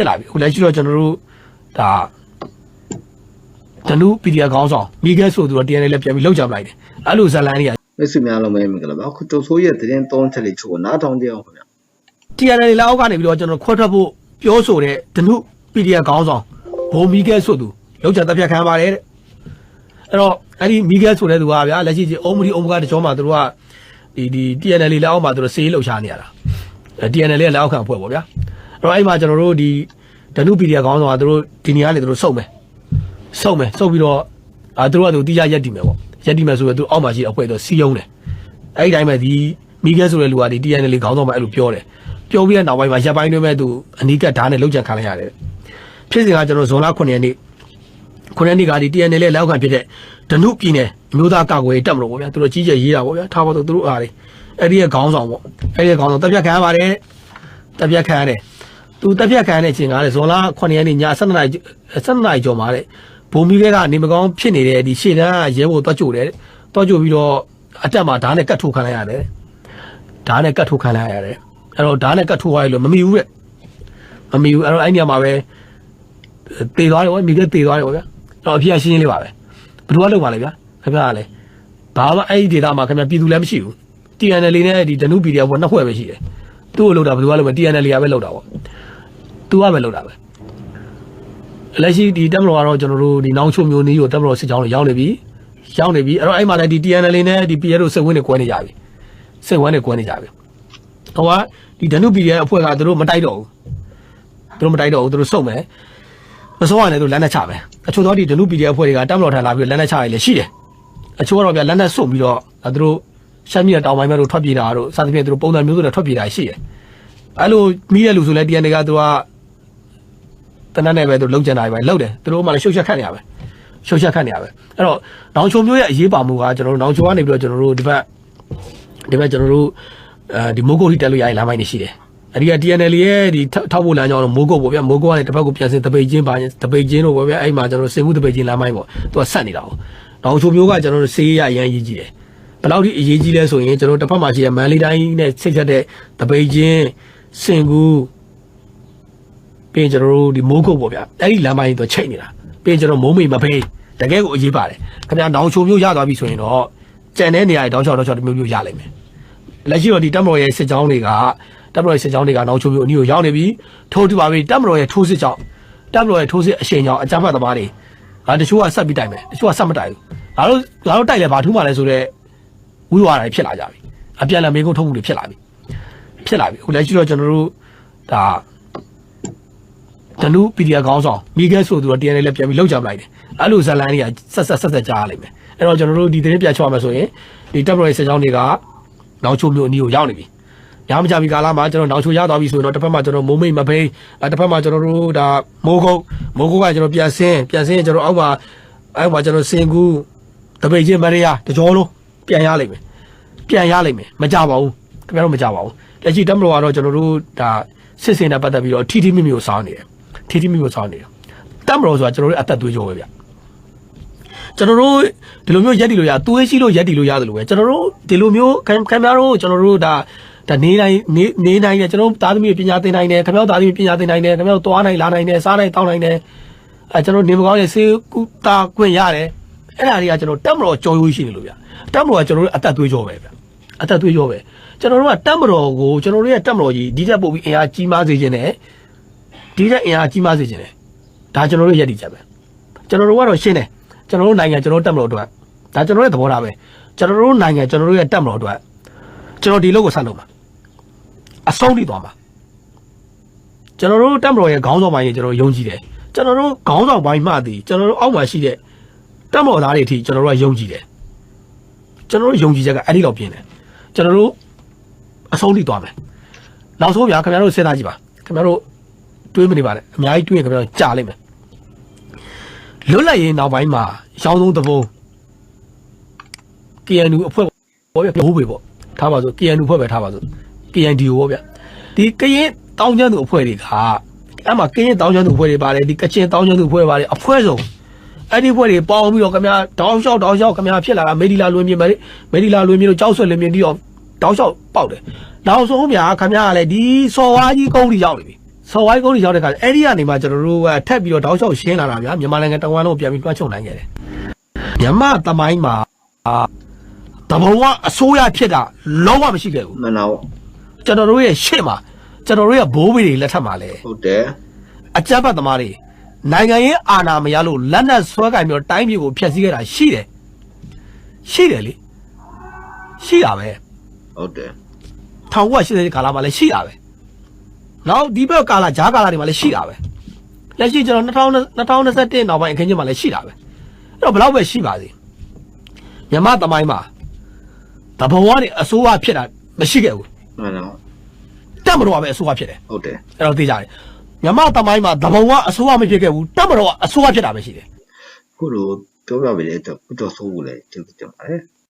ဖြစ်လာပြီအခုလက်ရှိတော့ကျွန်တော်တို့ဒါတနု PDF ခေါင်းဆောင်မိခဲဆိုသူတော့ TNL လည်းပြန်ပြီးလောက်ကြပလိုက်တယ်အဲ့လိုဇလန်တွေကမိတ်ဆွေများလုံးပဲမင်္ဂလာပါအခုတုတ်ဆိုးရဲ့သတင်းသုံးချက်လေးချို့ကိုနားထောင်ကြအောင်ခင်ဗျာ TNL လက်အောက်ကနေပြီးတော့ကျွန်တော်ခွဲထွက်ဖို့ပြောဆိုတဲ့တနု PDF ခေါင်းဆောင်ဘုံမိခဲဆိုသူလောက်ကြတက်ဖြတ်ခံပါတယ်တဲ့အဲ့တော့အဲ့ဒီမိခဲဆိုတဲ့သူကဗျာလက်ရှိကြီးအုံမဒီအုံမကတကြောမှာသူတို့ကဒီဒီ TNL လက်အောက်မှာသူတို့စေးလှုပ်ရှားနေရတာအဲ TNL ရဲ့လက်အောက်ခံအဖွဲ့ပေါ့ဗျာအဲ့ တော့အဲ့မှာကျွန်တော်တို့ဒီတနု PDF ခေါင်းဆောင်ကသူတို့ဒီနေရာနေသူတို့စုံမယ်စုံမယ်စုံပြီးတော့အာသူတို့ကသူတိကျရက်တည်မယ်ပေါ့ရက်တည်မယ်ဆိုတော့သူအောက်မှာရှိတဲ့အဖွဲ့တော့စီယုံတယ်အဲ့ဒီတိုင်းပဲဒီမိခဲဆိုတဲ့လူကဒီ TNL ခေါင်းဆောင်မအဲ့လိုပြောတယ်ပြောပြီးတဲ့နောက်ပိုင်းမှာရပ်ပိုင်းတွင်းမဲ့သူအနီးကပ်ဓာတ်နဲ့လောက်ကြံခံလိုက်ရတယ်ဖြစ်စဉ်ကကျွန်တော်ဇွန်လ9ရက်နေ့9ရက်နေ့ကဒီ TNL ရဲ့လက်အောက်ခံဖြစ်တဲ့ဒနုပြည်နယ်အမျိုးသားကာကွယ်ရေးတပ်မတော်ပေါ့ဗျာသူတို့ကြီးကျယ်ရေးတာပေါ့ဗျာထားပါတော့သူတို့အားလေအဲ့ဒီရဲ့ခေါင်းဆောင်ပေါ့အဲ့ဒီရဲ့ခေါင်းဆောင်တပ်ဖြတ်ခံရပါတယ်တပ်ဖြတ်ခံရတယ် သူတပ်ဖြတ်ခံရတဲ့အချိန်ကလည်းဇွန်လ9ရက်နေ့ည7:00နာရီ7:00နာရီကျော်မှာတဲ့ဘုံမီခဲကနေမကောင်းဖြစ်နေတဲ့ဒီရှေ့တန်းကရဲဘော်တွားကြိုတယ်တဲ့တွားကြိုပြီးတော့အတက်မှာဓာတ်နဲ့ကတ်ထိုးခံလိုက်ရတယ်ဓာတ်နဲ့ကတ်ထိုးခံလိုက်ရတယ်အဲ့တော့ဓာတ်နဲ့ကတ်ထိုးသွားရလို့မမီဘူးတဲ့မမီဘူးအဲ့တော့အဲ့ညမှာပဲတေသွားတယ်ဗောမိခဲတေသွားတယ်ဗောဗျာတော့အဖြစ်အရှင်းရှင်းလေးပါပဲဘယ်သူကလုပ်ပါလဲဗျာခင်ဗျားကလည်းဘာမှအဲ့ဒီဒေတာမှာခင်ဗျာပြည်သူလည်းမရှိဘူး TNL နဲ့ဒီဒနု PDF ဘောနှစ်ဖွဲ့ပဲရှိတယ်သူ့ကိုလုပ်တာဘယ်သူကလုပ်မလဲ TNL ကပဲလုပ်တာဗော သူကပဲလုပ်တာပဲလက်ရှိဒီတက်မတော်ကတော့ကျွန်တော်တို့ဒီနောင်ချုံမျိုးနည်းကိုတက်မတော်စစ်ကြောင်းတွေရောက်နေပြီရောက်နေပြီအဲ့တော့အဲ့မှာလည်းဒီ TNL နဲ့ဒီ PS တို့စိတ်ဝင်နေကွဲနေကြပြီစိတ်ဝင်နေကွဲနေကြပြီဟိုကဒီဒနု PDF အဖွဲ့ကသူတို့မတိုက်တော့ဘူးသူတို့မတိုက်တော့ဘူးသူတို့စုံမယ်မစောရနဲ့သူလက်နဲ့ချမယ်အချို့သောဒီဒနု PDF အဖွဲ့တွေကတက်မတော်ထန်လာပြီးလက်နဲ့ချရည်လည်းရှိတယ်အချို့ကတော့ဗျလက်နဲ့စုံပြီးတော့သူတို့ရှမ်းပြည်တောင်ပိုင်းဘက်တို့ထွက်ပြေးတာတို့စသဖြင့်သူတို့ပုံစံမျိုးစုံနဲ့ထွက်ပြေးတာရှိတယ်အဲ့လိုမိတဲ့လူဆိုလဲ TNL ကသူက တနက်နဲ့ပဲသူလုံကျန်တာပဲလုံတယ်သူတို့မှလည်းရှုပ်ချက်ခတ်နေရပဲရှုပ်ချက်ခတ်နေရပဲအဲ့တော့နောင်ချုံမျိုးရဲ့အရေးပါမှုကကျွန်တော်တို့နောင်ချုံကနေပြီးတော့ကျွန်တော်တို့ဒီဘက်ဒီဘက်ကျွန်တော်တို့အဲဒီမိုးကုတ်ထိတက်လို့ရရင်လမ်းပိုင်းနေရှိတယ်အဲ့ဒီက TNL ရဲ့ဒီထောက်ဖို့လမ်းကြောင်းတော့မိုးကုတ်ပေါ့ဗျာမိုးကုတ်ကနေတစ်ဖက်ကိုပြန်စင်တပိတ်ချင်းပါတပိတ်ချင်းတို့ပေါ့ဗျာအဲ့မှာကျွန်တော်တို့စင်မှုတပိတ်ချင်းလမ်းပိုင်းပေါ့သူကဆက်နေတာပေါ့နောင်ချုံမျိုးကကျွန်တော်တို့စေးရအရန်ရေးကြည့်တယ်ဘယ်လောက်ထိအရေးကြီးလဲဆိုရင်ကျွန်တော်တို့တစ်ဖက်မှာရှိတဲ့မန်လေးတိုင်းနဲ့ဆိတ်ဆက်တဲ့တပိတ်ချင်းစင်ကူ ပြီးရင်ကျွန်တော်တို့ဒီမိုးကုတ်ပေါ့ဗျာအဲ့ဒီလမ်းပိုင်းတော့ချိတ်နေတာပြီးရင်ကျွန်တော်မိုးမိမဖေးတကယ်ကိုအရေးပါတယ်ခင်ဗျာနောင်ချုံမျိုးရသွားပြီဆိုရင်တော့ကြံတဲ့နေရာတွေတောင်းချောက်တောင်းချောက်တစ်မျိုးမျိုးရလိမ့်မယ်လက်ရှိတော့ဒီတပ်မတော်ရဲ့စစ်ကြောင်းတွေကတပ်မတော်ရဲ့စစ်ကြောင်းတွေကနောင်ချုံမျိုးအနည်းကိုရောက်နေပြီထိုးတူပါပြီတပ်မတော်ရဲ့ထိုးစစ်ကြောင်းတပ်မတော်ရဲ့ထိုးစစ်အရှိန်ကြောင်းအကြမ်းဖက်သမားတွေဟာတချို့ကဆက်ပြီးတိုက်မယ်တချို့ကဆက်မတိုက်ဘူးငါတို့ငါတို့တိုက်လဲဘာထူးမှလဲဆိုတော့ဝိဝါဒတွေဖြစ်လာကြပြီအပြန်အလှန်မေးခွန်းထုတ်မှုတွေဖြစ်လာပြီဖြစ်လာပြီအခုလက်ရှိတော့ကျွန်တော်တို့ဒါ တနု PDF ခေါင်းဆောင်မိခဲဆိုသူတော့ TNL လည်းပြန်ပြီးလောက်ကြပလိုက်တယ်အဲ့လိုဇလန်တွေကဆက်ဆက်ဆက်ဆက်ကြားရလိမ့်မယ်အဲ့တော့ကျွန်တော်တို့ဒီသတင်းပြချောရမယ်ဆိုရင်ဒီတပ်မတော်ရဲ့စစ်ကြောင်းတွေကနောက်ချိုမျိုးအနည်းကိုရောက်နေပြီရမကြပြီကာလမှာကျွန်တော်နောက်ချိုရသွားပြီဆိုရင်တော့တစ်ဖက်မှာကျွန်တော်မိုးမိတ်မဖိန်တစ်ဖက်မှာကျွန်တော်တို့ဒါမိုးကုတ်မိုးကုတ်ကကျွန်တော်ပြန်ဆင်းပြန်ဆင်းကျွန်တော်အောက်မှာအောက်မှာကျွန်တော်စင်ကူတပိတ်ချင်းမရရတကြောလုံးပြန်ရလိမ့်မယ်ပြန်ရလိမ့်မယ်မကြပါဘူးခင်ဗျားတို့မကြပါဘူးလက်ရှိတပ်မတော်ကတော့ကျွန်တော်တို့ဒါစစ်စင်နဲ့ပတ်သက်ပြီးတော့ထီထီမိမိကိုစောင်းနေတယ် ထီထီမိမိကိုစောင်းနေတယ်တပ်မတော်ဆိုတာကျွန်တော်တို့အသက်သွေးကြောပဲဗျကျွန်တော်တို့ဒီလိုမျိုးရက်တီလို့ရသွေးရှိလို့ရက်တီလို့ရတယ်လို့ပဲကျွန်တော်တို့ဒီလိုမျိုးခင်ခင်ဗျားတို့ကျွန်တော်တို့ဒါဒါနေနိုင်နေနေနိုင်တယ်ကျွန်တော်တို့သားသမီးပညာသင်နိုင်တယ်ခင်ဗျားတို့သားသမီးပညာသင်နိုင်တယ်ခင်ဗျားတို့သွားနိုင်လာနိုင်တယ်စားနိုင်တောင်းနိုင်တယ်အဲကျွန်တော်နေမကောင်းရဲ့စေကူတာခွင့်ရတယ်အဲ့ဒါတွေကကျွန်တော်တက်မတော်ကြော်ရွေးရှိနေလို့ဗျတက်မတော်ကကျွန်တော်တို့အသက်သွေးကြောပဲဗျအသက်သွေးကြောပဲကျွန်တော်တို့ကတက်မတော်ကိုကျွန်တော်တို့ရဲ့တက်မတော်ကြီးဒီတက်ပို့ပြီးအင်အားကြီးမားစေခြင်းနဲ့ ဒီတက်အင်အားကြီးမားစေခြင်းနဲ့ဒါကျွန်တော်တို့ရည်တည်ချက်ပဲကျွန်တော်တို့ကတော့ရှင်းတယ်ကျွန်တော်တို့နိုင်ငံကျွန်တော်တို့တက်မတော်အတွက်ဒါကျွန်တော်ရဲ့သဘောထားပဲကျွန်တော်တို့နိုင်ငံကျွန်တော်တို့ရဲ့တက်မတော်အတွက်ကျွန်တော်ဒီလောက်ကိုဆက်လုပ်မှာအဆုံးထိသွားမှာကျွန်တော်တို့တက်မတော်ရဲ့ခေါင်းဆောင်ပိုင်းကြီးကျွန်တော်ယုံကြည်တယ်ကျွန်တော်တို့ခေါင်းဆောင်ပိုင်းမှသည်ကျွန်တော်တို့အောက်မှာရှိတဲ့တက်မတော်သားတွေအထိကျွန်တော်တို့ကယုံကြည်တယ်ကျွန်တော်တို့ယုံကြည်ချက်ကအဲ့ဒီလောက်ပြင်းတယ်ကျွန်တော်တို့အဆုံးထိသွားမယ်နောက်ဆုံးဗျာခင်ဗျားတို့စဉ်းစားကြည့်ပါခင်ဗျားတို့ တွေးမနေပါနဲ့အများကြီးတွေးရင်ခင်ဗျားတို့ကြာလိမ့်မယ်လွတ်လပ်ရေးနောက်ပိုင်းမှာရောင်းဆုံးသဘုံ KNU အဖွဲ့ပေါ့ဗျာဘိုးဘေပေါ့ထားပါစို့ KNU အဖွဲ့ပဲထားပါစို့ KNDO ပေါ့ဗျာဒီကရင်တောင်းကျမ်းသူအဖွဲ့တွေကအဲ့မှာကရင်တောင်းကျမ်းသူအဖွဲ့တွေပါတယ်ဒီကချင်တောင်းကျမ်းသူအဖွဲ့ပါတယ်အဖွဲ့စုံအဲ့ဒီအဖွဲ့တွေပေါင်းပြီးတော့ခင်ဗျာတောင်းလျှောက်တောင်းလျှောက်ခင်ဗျာဖြစ်လာတာမေဒီလာလွင်မြေမယ်မေဒီလာလွင်မြေတို့ကြောက်ဆွဲလွင်မြေပြီးတော့တောင်းလျှောက်ပေါက်တယ်နောက်ဆုံးဗျာခင်ဗျာကလည်းဒီစော်ဝါးကြီးကုန်းကြီးရောက်နေပြီ ဆော်ဝိုင်းကုန်းကြီးရောက်တဲ့ခါအဲ့ဒီကနေမှကျွန်တော်တို့ကထပ်ပြီးတော့တောက်လျှောက်ရှင်းလာတာဗျာမြန်မာနိုင်ငံတဝန်လုံးပြန်ပြီးတွန်းချုပ်နိုင်ခဲ့တယ်မြန်မာသမိုင်းမှာအာတဘုံကအစိုးရဖြစ်တာလုံးဝမရှိခဲ့ဘူးမှန်တော့ကျွန်တော်တို့ရဲ့ရှေ့မှာကျွန်တော်တို့ရဲ့ဘိုးဘေးတွေလက်ထက်မှာလဲဟုတ်တယ်အကြမ်းဖက်သမားတွေနိုင်ငံရေးအာဏာမရလို့လက်နက်ဆွဲကင်ပြီးတော့တိုင်းပြည်ကိုဖျက်ဆီးခဲ့တာရှိတယ်ရှိတယ်လေရှိတာပဲဟုတ်တယ်1980ကာလမှာလည်းရှိတာပဲ နောက်ဒီဘက်ကာလဂျားကာလတွေမှာလည်းရှိတာပဲလက်ရှိကျွန်တော်2000 2021နောက်ပိုင်းအခင်းချင်းမှာလည်းရှိတာပဲအဲ့တော့ဘယ်တော့ပဲရှိပါစေမြန်မာသမိုင်းမှာတဘဝနဲ့အစိုးရဖြစ်တာမရှိခဲ့ဘူးမှန်တော့တက်မတော်ကပဲအစိုးရဖြစ်တယ်ဟုတ်တယ်အဲ့တော့သိကြတယ်မြန်မာသမိုင်းမှာတဘဝအစိုးရမဖြစ်ခဲ့ဘူးတက်မတော်ကအစိုးရဖြစ်တာပဲရှိတယ်ခုလိုပြောပြပေးတဲ့အတွက်ကုတော်ဆိုးဖို့လည်းကျေးဇူးတင်ပါတယ်